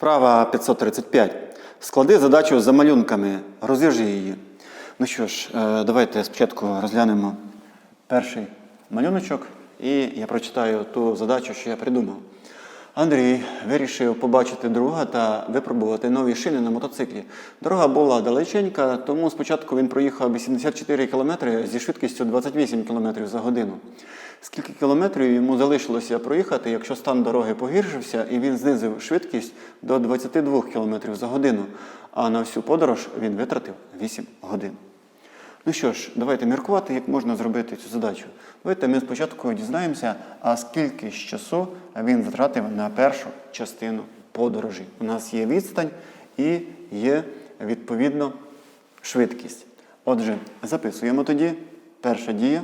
Вправа 535. Склади задачу за малюнками. Розв'яжи її. Ну що ж, е, давайте спочатку розглянемо перший малюночок, і я прочитаю ту задачу, що я придумав. Андрій вирішив побачити друга та випробувати нові шини на мотоциклі. Дорога була далеченька, тому спочатку він проїхав 84 км зі швидкістю 28 км за годину. Скільки кілометрів йому залишилося проїхати, якщо стан дороги погіршився і він знизив швидкість до 22 км за годину, а на всю подорож він витратив 8 годин. Ну що ж, давайте міркувати, як можна зробити цю задачу. Давайте ми спочатку дізнаємося, а скільки ж часу він затратив на першу частину подорожі. У нас є відстань і є відповідно швидкість. Отже, записуємо тоді перша дія.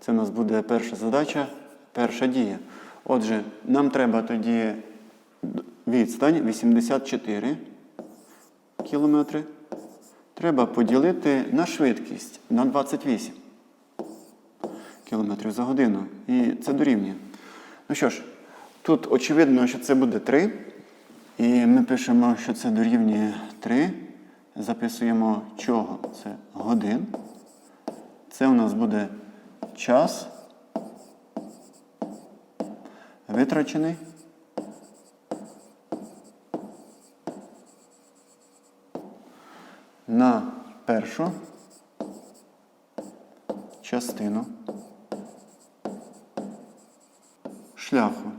Це у нас буде перша задача, перша дія. Отже, нам треба тоді відстань 84 кілометри. Треба поділити на швидкість на 28 км за годину. І це дорівнює. Ну що ж, тут очевидно, що це буде 3. І ми пишемо, що це дорівнює 3. Записуємо чого? Це годин. Це у нас буде час. Витрачений. На першу частину шляху.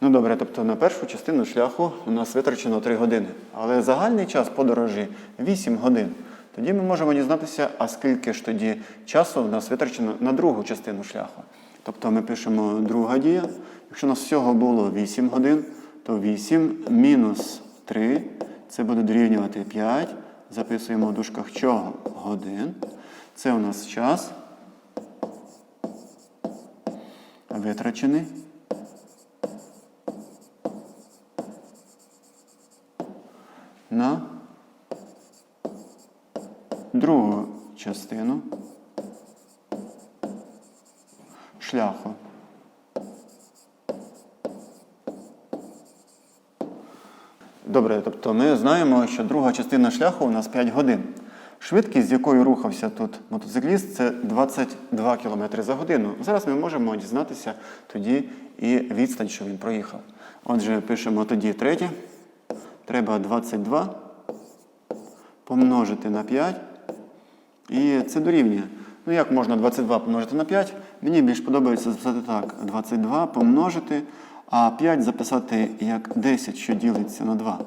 Ну добре, тобто на першу частину шляху у нас витрачено 3 години. Але загальний час подорожі 8 годин. Тоді ми можемо дізнатися, а скільки ж тоді часу у нас витрачено на другу частину шляху. Тобто ми пишемо друга дія. Якщо у нас всього було 8 годин, то 8 мінус 3, це буде дорівнювати 5. Записуємо в дужках чого? Годин. Це у нас час. Витрачений. На другу частину шляху. Добре, тобто ми знаємо, що друга частина шляху у нас 5 годин. Швидкість, з якою рухався тут мотоцикліст, це 22 км за годину. Зараз ми можемо дізнатися тоді і відстань, що він проїхав. Отже, пишемо тоді третє. Треба 22 помножити на 5. І це дорівнює. Ну, як можна 22 помножити на 5? Мені більш подобається записати так: 22 помножити, а 5 записати як 10, що ділиться на 2.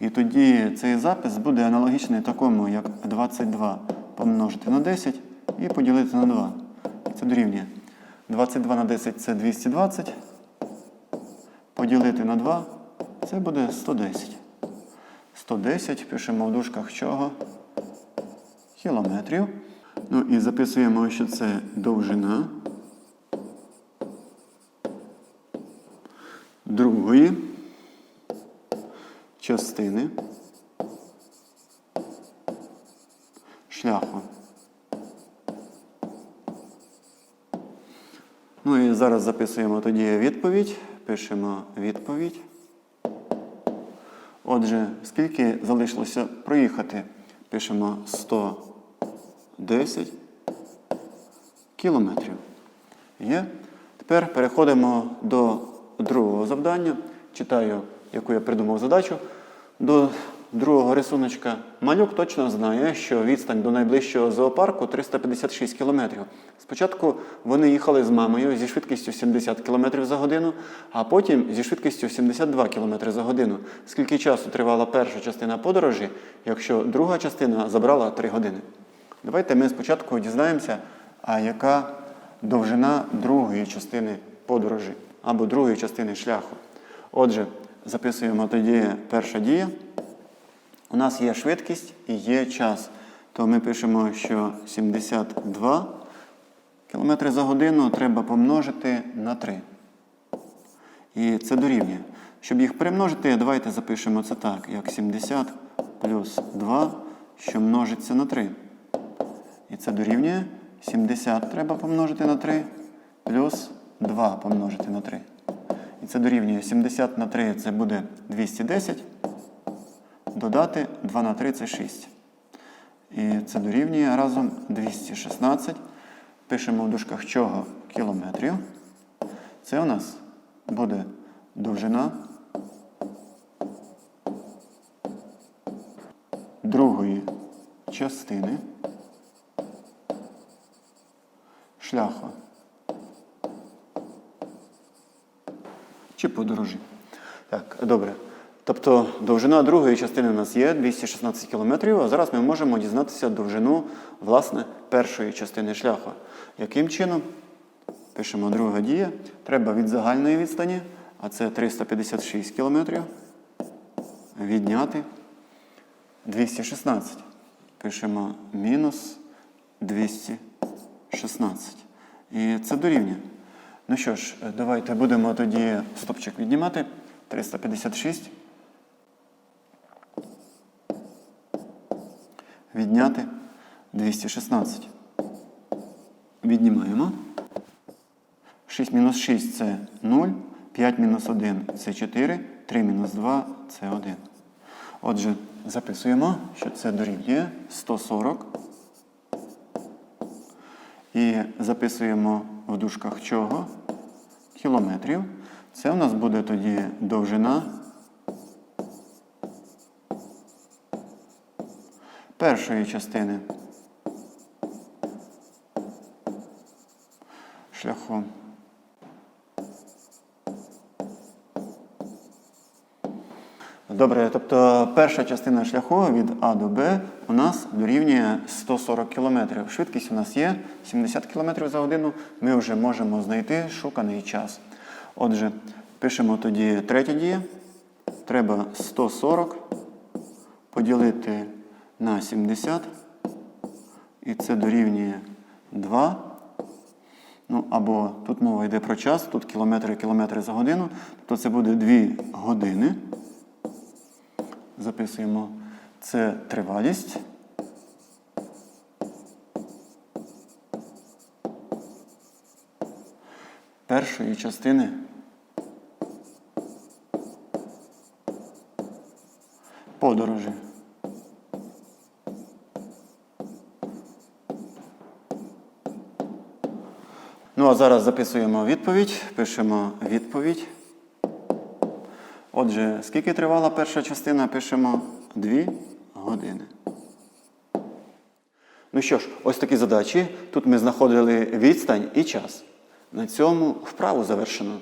І тоді цей запис буде аналогічний такому, як 22 помножити на 10 і поділити на 2. Це дорівнює. 22 на 10 це 220. Поділити на 2 це буде 110. 110 пишемо в дужках чого? Кілометрів. Ну і записуємо, що це довжина другої частини шляху. Ну і зараз записуємо тоді відповідь. Пишемо відповідь. Отже, скільки залишилося проїхати? Пишемо 110 кілометрів. Є. Тепер переходимо до другого завдання. Читаю, яку я придумав задачу. До другого рисуночка. Малюк точно знає, що відстань до найближчого зоопарку 356 кілометрів. Спочатку вони їхали з мамою зі швидкістю 70 км за годину, а потім зі швидкістю 72 км за годину. Скільки часу тривала перша частина подорожі, якщо друга частина забрала 3 години? Давайте ми спочатку дізнаємося, а яка довжина другої частини подорожі або другої частини шляху. Отже, записуємо тоді перша дія. У нас є швидкість і є час. То ми пишемо, що 72 км за годину треба помножити на 3. І це дорівнює. Щоб їх перемножити, давайте запишемо це так, як 70 плюс 2, що множиться на 3. І це дорівнює 70 треба помножити на 3. плюс 2 помножити на 3. І це дорівнює 70 на 3 це буде 210. Додати 2 на 3 це 6. І це дорівнює разом 216. Пишемо в дужках чого кілометрів. Це у нас буде довжина другої частини шляху чи подорожі. Так, добре. Тобто довжина другої частини у нас є 216 км, а зараз ми можемо дізнатися довжину власне, першої частини шляху. Яким чином? Пишемо друга дія. Треба від загальної відстані, а це 356 км, відняти 216. Пишемо мінус 216. І це дорівнює. Ну що ж, давайте будемо тоді стопчик віднімати. 356. Відняти 216. Віднімаємо. 6 мінус 6 це 0. 5 мінус 1 це 4. 3 мінус 2 це 1. Отже, записуємо, що це дорівнює 140. І записуємо в дужках чого? Кілометрів. Це у нас буде тоді довжина першої частини шляху. Добре, тобто перша частина шляху від А до Б у нас дорівнює 140 км. Швидкість у нас є 70 км за годину. Ми вже можемо знайти шуканий час. Отже, пишемо тоді третя дія. Треба 140 поділити на 70. І це дорівнює 2. Ну, або тут мова йде про час, тут кілометри кілометри за годину. Тобто це буде 2 години. Записуємо це тривалість. Першої частини подорожі. Ну, а зараз записуємо відповідь, пишемо відповідь. Отже, скільки тривала перша частина, пишемо 2 години. Ну що ж, ось такі задачі. Тут ми знаходили відстань і час. На цьому вправу завершено.